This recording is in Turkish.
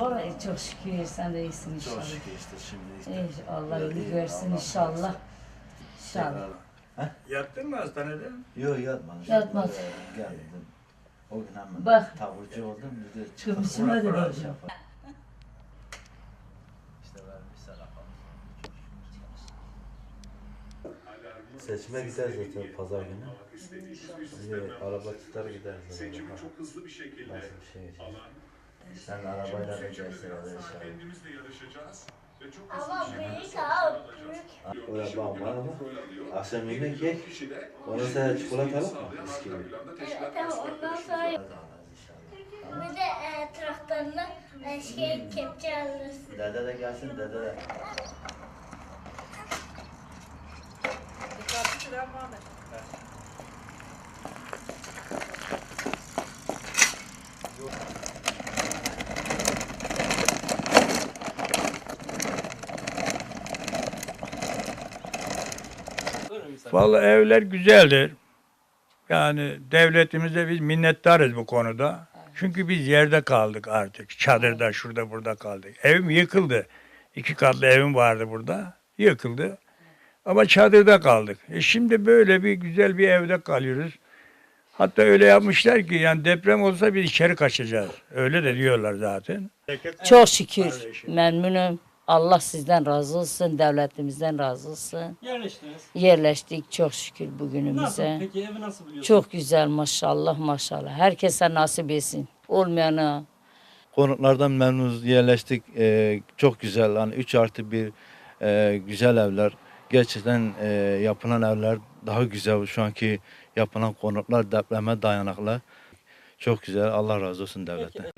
Vallahi çok şükür sen de iyisin Çok inşallah. şükür işte şimdi işte. İnşallah iyi görsün Allah inşallah. İnşallah. Yattın mı hastanede? Yok yatmadım. Yatmadı. Böyle Geldim. O gün hemen Bak. taburcu oldum. Bir de çıkıp Kıbrıs'ıma da bırak- bak. yapar. İşte vermiş salakamız. Seçime gider zaten pazar günü. Bir araba tutar gider zaten. Seçimi çok hızlı bir şekilde Nasıl bir şey alan Sen arabayla da gelsin inşallah. daha kendimizle yarışacağız ve çok hızlı Ama büyük abi, bugün bana bak. kontrol alıyor. Akşam yemek ye. sen riskini çikolata alır mı? Mis gibi. Evet, ondan sonra var. Bir de e, traktörünü e, şey kepçe alırsın. Dede de gelsin dede de. Vallahi evler güzeldir. Yani devletimize biz minnettarız bu konuda. Çünkü biz yerde kaldık artık. Çadırda, şurada, burada kaldık. Evim yıkıldı. İki katlı evim vardı burada. Yıkıldı. Ama çadırda kaldık. E şimdi böyle bir güzel bir evde kalıyoruz. Hatta öyle yapmışlar ki yani deprem olsa biz içeri kaçacağız. Öyle de diyorlar zaten. Çok şükür Kardeşim. memnunum. Allah sizden razı olsun, devletimizden razı olsun. Yerleştiniz. Yerleştik çok şükür Nasıl? bugünümüze. Peki evi nasıl biliyorsunuz? Çok güzel maşallah maşallah. Herkese nasip etsin. Olmayana Konutlardan memnunuz yerleştik. Ee, çok güzel. Hani 3 artı 1 güzel evler. Gerçekten e, yapılan evler daha güzel. Şu anki yapılan konutlar depreme dayanıklı. Çok güzel. Allah razı olsun devletten. Peki,